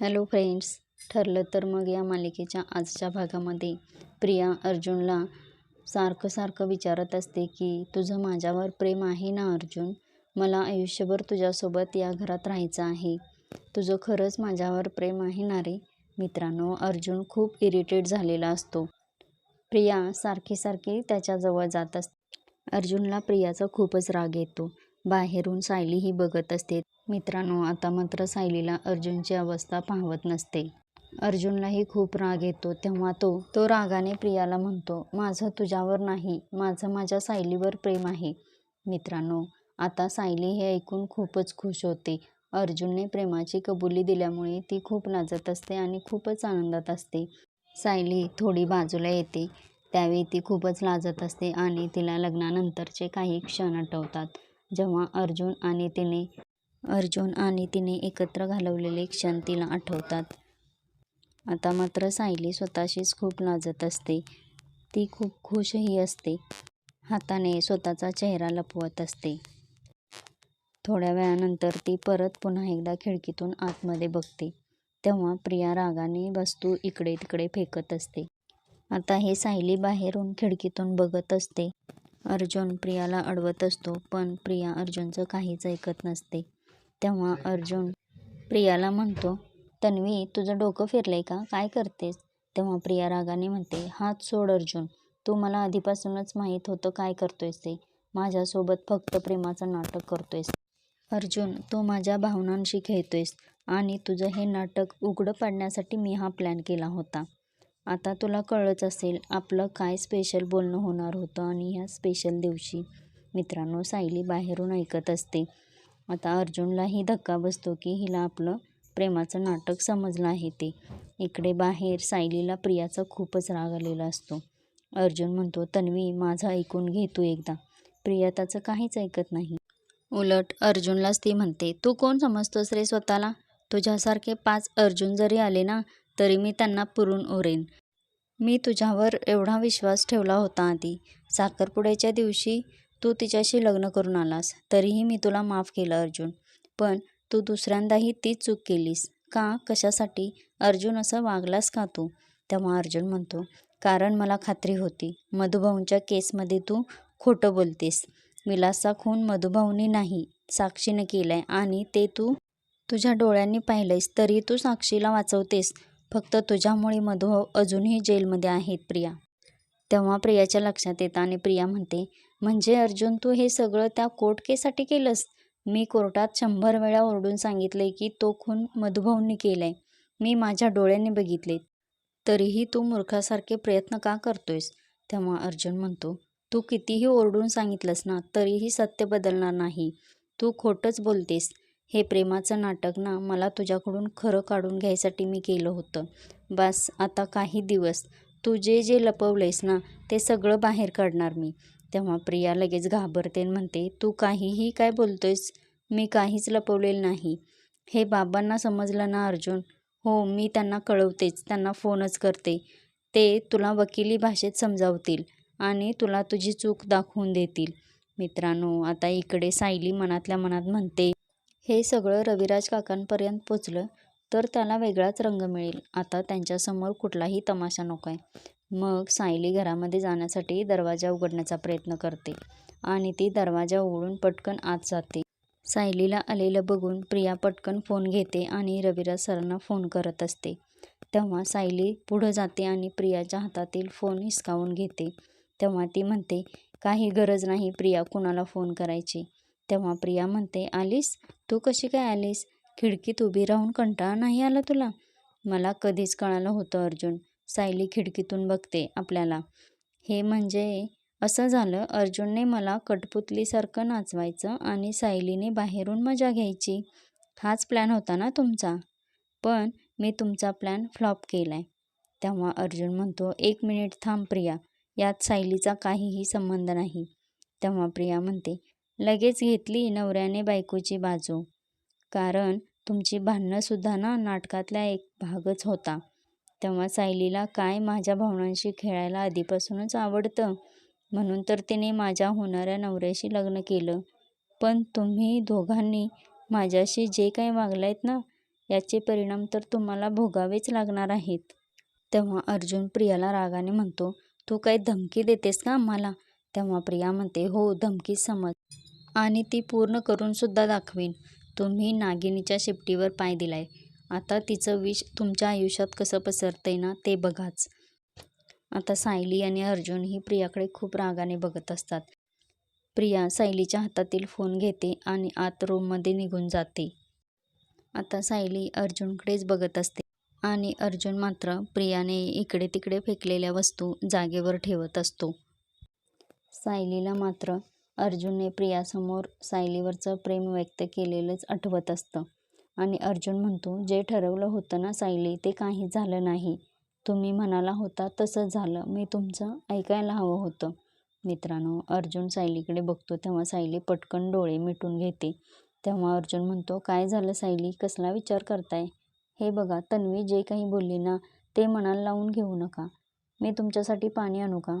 Hello friends ठरलं तर मग या मालिकेच्या आजच्या भागामध्ये. प्रिया अर्जुनला सारखं सारखं विचारत असते की तुझं माझ्यावर प्रेम आहे ना अर्जुन? मला आयुष्यभर तुझ्यासोबत या घरात राहायचं आहे. तुझं खरंच माझ्यावर प्रेम आहे ना रे? मित्रांनो अर्जुन खूप इरिटेट झालेला असतो. प्रिया सारखी सारखी त्याच्याजवळ जात असते. अर्जुनला प्रियाचा खूपच राग येतो. बाहेरून सायलीही बघत असते. मित्रांनो आता मात्र सायलीला अर्जुनची अवस्था पाहवत नसते. अर्जुनलाही खूप राग येतो तेव्हा तो तो रागाने प्रियाला म्हणतो माझं तुझ्यावर नाही माझं माझ्या सायलीवर प्रेम आहे. मित्रांनो आता सायली हे ऐकून खूपच खुश होते. अर्जुनने प्रेमाची कबुली दिल्यामुळे ती खूप लाजत असते आणि खूपच आनंदात असते. सायली थोडी बाजूला येते. त्यावेळी ती खूपच लाजत असते आणि तिला लग्नानंतरचे काही क्षण आठवतात. जेव्हा अर्जुन आणि तिने अर्जुन आणि तिने एकत्र घालवलेले क्षण तिला आठवतात. आता मात्र सायली स्वतःशीच खूप लाजत असते. ती खूप खुशही असते. हाताने स्वतःचा चेहरा लपवत असते. थोड्या वेळानंतर ती परत पुन्हा एकदा खिडकीतून आतमध्ये बघते. तेव्हा प्रिया रागाने वस्तू इकडे तिकडे फेकत असते. आता हे सायली बाहेरून खिडकीतून बघत असते. अर्जुन प्रियाला अडवत असतो पण प्रिया अर्जुनचं काहीच ऐकत नसते. तेव्हा अर्जुन प्रियाला म्हणतो तन्वी तुझं डोकं फिरलंय का? काय करतेस? तेव्हा प्रिया रागाने म्हणते हात सोड अर्जुन. तू मला आधीपासूनच माहीत होतं काय करतोयस. ते माझ्यासोबत फक्त प्रेमाचं नाटक करतोयस. अर्जुन तू माझ्या भावनांशी खेळतोयस आणि तुझं हे नाटक उघडं पाडण्यासाठी मी हा प्लॅन केला होता. आता तुला कळलंच असेल आपलं काय स्पेशल बोलणं होणार होतं आणि ह्या स्पेशल दिवशी. मित्रांनो सायली बाहेरून ऐकत असते. आता अर्जुनलाही धक्का बसतो की हिला आपलं प्रेमाचं नाटक समजलं आहे ते. इकडे बाहेर सायलीला प्रियाचा खूपच राग आलेला असतो. अर्जुन म्हणतो तन्वी माझं ऐकून घे तू एकदा. प्रिया त्याचं काहीच ऐकत नाही. उलट अर्जुनलाच ती म्हणते तू कोण समजतोस रे स्वतःला? तुझ्यासारखे पाच अर्जुन जरी आले ना तरी मी त्यांना पुरून ओरेन. मी तुझ्यावर एवढा विश्वास ठेवला होता आधी. साखरपुड्याच्या दिवशी तू तिच्याशी लग्न करून आलास तरीही मी तुला माफ केलं अर्जुन. पण तू दुसऱ्यांदाही तीच चूक केलीस. का? कशासाठी? अर्जुन असं वागलास का तू? तेव्हा अर्जुन म्हणतो कारण मला खात्री होती. मधुभाऊंच्या केसमध्ये तू खोटं बोलतेस. विलासचा खून मधुभाऊनी नाही साक्षीने केलाय आणि ते तू तुझ्या डोळ्यांनी पाहिलंयस तरी तू साक्षीला वाचवतेस. फक्त तुझ्यामुळे मधुभाऊ अजूनही जेलमध्ये आहेत प्रिया. तेव्हा प्रियाच्या लक्षात येतं आणि प्रिया म्हणते म्हणजे अर्जुन तू हे सगळं त्या कोर्टकेसाठी केलंस? मी कोर्टात शंभर वेळा ओरडून सांगितले की तो खून मधुभाऊंनी केलाय. मी माझ्या डोळ्यांनी बघितले. तरीही तू मूर्खासारखे प्रयत्न का करतोयस? तेव्हा अर्जुन म्हणतो तू कितीही ओरडून सांगितलंस ना तरीही सत्य बदलणार नाही. तू खोटंच बोलतेस. हे प्रेमाचं नाटक ना मला तुझ्याकडून खरं काढून घ्यायसाठी मी केलं होतं. बस आता काही दिवस. तू जे जे लपवलंयस ना ते सगळं बाहेर काढणार मी. तेव्हा प्रिया लगेच घाबरते म्हणते तू काहीही काय बोलतोयस? मी काहीच लपवलेलं नाही. हे बाबांना समजलं ना अर्जुन? हो मी त्यांना कळवतेच. त्यांना फोनच करते. ते तुला वकिली भाषेत समजावतील आणि तुला तुझी चूक दाखवून देतील. मित्रांनो आता इकडे सायली मनातल्या मनात म्हणते हे सगळं रविराज काकांपर्यंत पोचलं तर त्याला वेगळाच रंग मिळेल. आता त्यांच्यासमोर कुठलाही तमाशा नको आहे मग सायली घरामध्ये जाण्यासाठी दरवाजा उघडण्याचा प्रयत्न करते आणि ती दरवाजा उघडून पटकन आत जाते. सायलीला आलेलं बघून प्रिया पटकन फोन घेते आणि रविराज सरांना फोन करत असते. तेव्हा सायली पुढं जाते आणि प्रियाच्या हातातील फोन हिसकावून घेते. तेव्हा ती म्हणते काही गरज नाही प्रिया कुणाला फोन करायची. तेव्हा प्रिया म्हणते आलीस? तू कशी काय आलीस? खिडकीत उभी राहून कंटाळा नाही आला तुला? मला कधीच कळालं होतं अर्जुन. सायली खिडकीतून बघते आपल्याला. हे म्हणजे असं झालं अर्जुनने मला कटपुतलीसारखं नाचवायचं आणि सायलीने बाहेरून मजा घ्यायची. हाच प्लॅन होता ना तुमचा? पण मी तुमचा प्लॅन फ्लॉप केला आहे तेव्हा अर्जुन म्हणतो एक मिनिट थांब प्रिया यात सायलीचा काहीही संबंध नाही. तेव्हा प्रिया म्हणते लगेच घेतली नवऱ्याने बायकोची बाजू. कारण तुमची भांडणंसुद्धा ना नाटकातला एक भागच होता. तेव्हा सायलीला काय माझ्या भावनांशी खेळायला आधीपासूनच आवडतं? म्हणून तर तिने माझ्या होणाऱ्या नवऱ्याशी लग्न केलं. पण तुम्ही दोघांनी माझ्याशी जे काही वागलायत ना याचे परिणाम तर तुम्हाला भोगावेच लागणार आहेत. तेव्हा अर्जुन प्रियाला रागाने म्हणतो तू काही धमकी देतेस का आम्हाला? तेव्हा प्रिया म्हणते हो धमकी समज. आणि ती पूर्ण करून सुद्धा दाखवीन. तुम्ही नागिनीच्या शेपटीवर पाय दिलाय. आता तिचं विष तुमच्या आयुष्यात कसं पसरतंय ना ते बघाच. आता सायली आणि अर्जुन ही प्रियाकडे खूप रागाने बघत असतात. प्रिया सायलीच्या हातातील फोन घेते आणि आत रूममध्ये निघून जाते. आता सायली अर्जुनकडेच बघत असते आणि अर्जुन मात्र प्रियाने इकडे तिकडे फेकलेल्या वस्तू जागेवर ठेवत असतो. सायलीला मात्र अर्जुनने प्रियासमोर सायलीवरचं प्रेम व्यक्त केलेलंच आठवत असतं. आणि अर्जुन म्हणतो जे ठरवलं होतं ना सायली ते काही झालं नाही. तुम्ही म्हणाला होता तसंच झालं. मी तुमचं ऐकायला हवं होतं. मित्रांनो अर्जुन सायलीकडे बघतो तेव्हा सायली पटकन डोळे मिटून घेते. तेव्हा अर्जुन म्हणतो काय झालं सायली? कसला विचार करताय? हे बघा तन्वी जे काही बोलली ना ते मनाला लावून घेऊ नका. मी तुमच्यासाठी पाणी आणू का?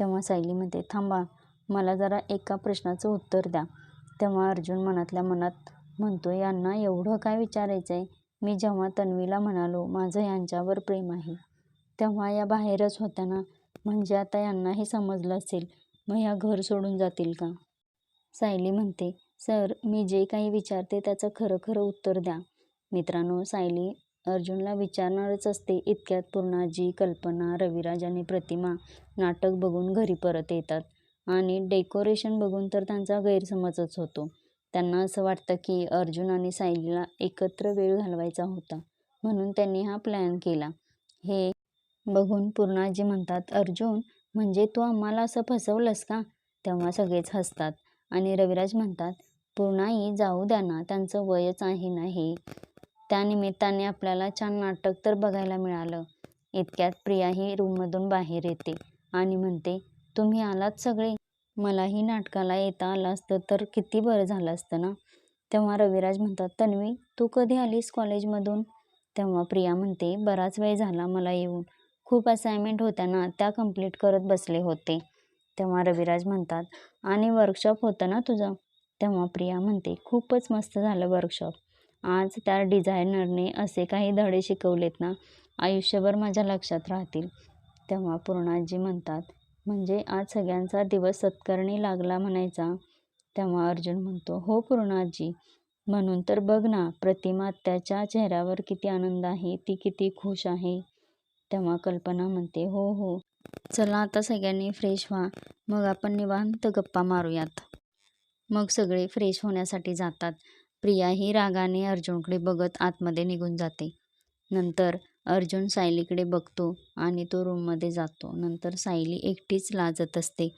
तेव्हा सायली म्हणते थांबा मला जरा एका प्रश्नाचं उत्तर द्या. तेव्हा अर्जुन मनातल्या मनात म्हणतो यांना एवढं काय विचारायचं आहे मी जेव्हा तन्वीला म्हणालो माझं यांच्यावर प्रेम आहे. तेव्हा या बाहेरच होत्या ना म्हणजे आता यांना हे समजलं असेल मग ह्या घर सोडून जातील का? सायली म्हणते सर मी जे काही विचारते त्याचं खरं खरं उत्तर द्या. मित्रांनो सायली अर्जुनला विचारणारच असते इतक्यात पूर्णाजी कल्पना रविराज आणि प्रतिमा नाटक बघून घरी परत येतात. आणि डेकोरेशन बघून तर त्यांचा गैरसमजच होतो. त्यांना असं वाटतं की अर्जुन आणि सायलीला एकत्र वेळ घालवायचा होता. म्हणून त्यांनी हा प्लॅन केला. हे बघून पूर्णाजी म्हणतात अर्जुन म्हणजे तू आम्हाला असं फसवलंस का? तेव्हा सगळेच हसतात. आणि रविराज म्हणतात पूर्णाई जाऊ द्या ना त्यांचं वयच आहे ना हे. त्यानिमित्ताने आपल्याला छान नाटक तर बघायला मिळालं. इतक्यात प्रिया ही रूममधून बाहेर येते आणि म्हणते तुम्ही आलात सगळे? मलाही नाटकाला येता आलं असतं तर किती बरं झालं असतं ना? तेव्हा रविराज म्हणतात तन्वी तू कधी आलीस कॉलेजमधून? तेव्हा प्रिया म्हणते बराच वेळ झाला मला येऊन. खूप असाइनमेंट होत्या ना त्या कंप्लीट करत बसले होते. तेव्हा रविराज म्हणतात आणि वर्कशॉप होतं ना तुझं? तेव्हा प्रिया म्हणते खूपच मस्त झालं वर्कशॉप आज त्या डिझायनरने असे काही धडे शिकवलेत ना आयुष्यभर माझ्या लक्षात राहतील. तेव्हा पूर्णाजी म्हणतात म्हणजे आज सगळ्यांचा दिवस सत्कारणी लागला म्हणायचा. तेव्हा अर्जुन म्हणतो हो पूर्णाजी म्हणून तर बघ ना प्रतिमा त्याच्या चेहऱ्यावर किती आनंद आहे ती किती खुश आहे. तेव्हा कल्पना म्हणते हो हो चला आता सगळ्यांनी फ्रेश व्हा मग आपण निवांत गप्पा मारूयात. मग सगळे फ्रेश होण्यासाठी जातात. प्रिया ही रागाने अर्जुनकडे बघत आतमध्ये निघून जाते. नंतर अर्जुन सायलीकडे बघतो आणि तो रूममध्ये जातो. नंतर सायली एकटीच लाजत असते.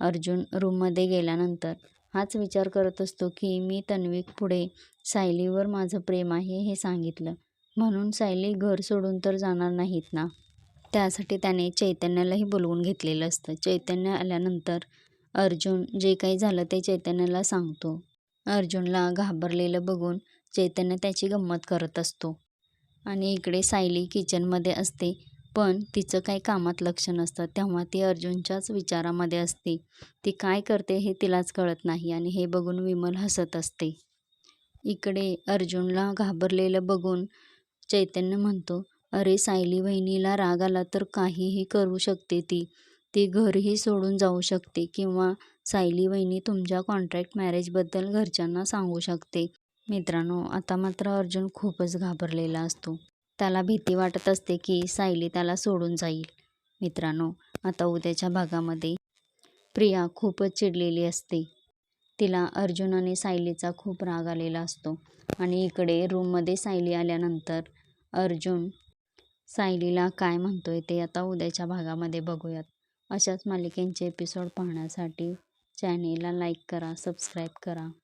अर्जुन रूममध्ये गेल्यानंतर हाच विचार करत असतो की मी तन्वीक पुढे सायलीवर माझं प्रेम आहे हे सांगितलं. म्हणून सायली घर सोडून तर जाणार नाहीत ना? त्यासाठी त्याने चैतन्यालाही बोलवून घेतलेलं असतं. चैतन्य आल्यानंतर अर्जुन जे काही झालं ते चैतन्याला सांगतो. अर्जुनला घाबरलेलं बघून चैतन्य त्याची गंमत करत असतो. आणि इकडे सायली किचनमध्ये असते. पण तिचं काही कामात लक्ष नसतं. तेव्हा ती अर्जुनच्याच विचारामध्ये असते. ती काय करते हे तिलाच कळत नाही आणि हे बघून विमल हसत असते. इकडे अर्जुनला घाबरलेलं बघून चैतन्य म्हणतो अरे सायली वहिनीला राग आला तर काहीही करू शकते ती. ती घरही सोडून जाऊ शकते किंवा सायली वहिनी तुमच्या कॉन्ट्रॅक्ट मॅरेजबद्दल घरच्यांना सांगू शकते. मित्रांनो आता मात्र अर्जुन खूपच घाबरलेला असतो. त्याला भीती वाटत असते की सायली त्याला सोडून जाईल. मित्रांनो आता उद्याच्या भागामध्ये प्रिया खूपच चिडलेली असते. तिला अर्जुन आणि सायलीचा खूप राग आलेला असतो आणि इकडे रूममध्ये सायली आल्यानंतर अर्जुन सायलीला काय म्हणतोय ते आता उद्याच्या भागामध्ये बघूयात. अशाच मालिकेंचे एपिसोड पाहण्यासाठी चॅनेलला लाईक करा सबस्क्राईब करा.